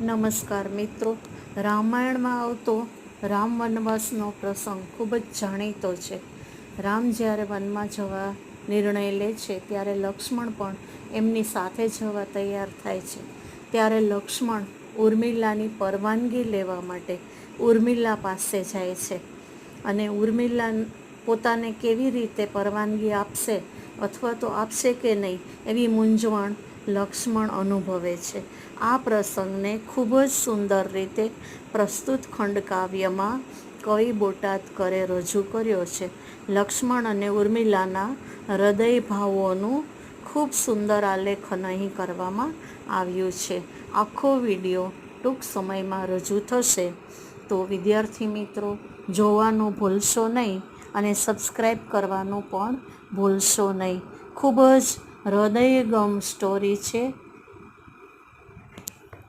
નમસ્કાર મિત્રો. રામાયણમાં આવતો રામ વનવાસનો પ્રસંગ ખૂબ જ જાણીતો છે. રામ જ્યારે વનમાં જવા નિર્ણય લે છે, ત્યારે લક્ષ્મણ પણ એમની સાથે જવા તૈયાર થાય છે. ત્યારે લક્ષ્મણ ઉર્મિલાની પરવાનગી લેવા માટે ઉર્મિલા પાસે જાય છે અને ઉર્મિલા પોતાને કેવી રીતે પરવાનગી આપશે અથવા તો આપશે કે નહીં એવી મૂંઝવણ લક્ષ્મણ અનુભવે છે. આ પ્રસંગને ખૂબ જ સુંદર રીતે પ્રસ્તુત ખંડકાવ્યમાં કવિ બોટાદકરે રજૂ કર્યો છે. લક્ષ્મણ અને ઉર્મિલાના હૃદય ભાવોનું ખૂબ સુંદર આલેખન અહીં કરવામાં આવ્યું છે. આખો વીડિયો ટૂંક સમયમાં રજૂ થશે. તો વિદ્યાર્થી મિત્રો, જોવાનું ભૂલશો નહીં અને સબસ્ક્રાઈબ કરવાનું પણ ભૂલશો નહીં. ખૂબ જ હૃદયગમ સ્ટોરી છે.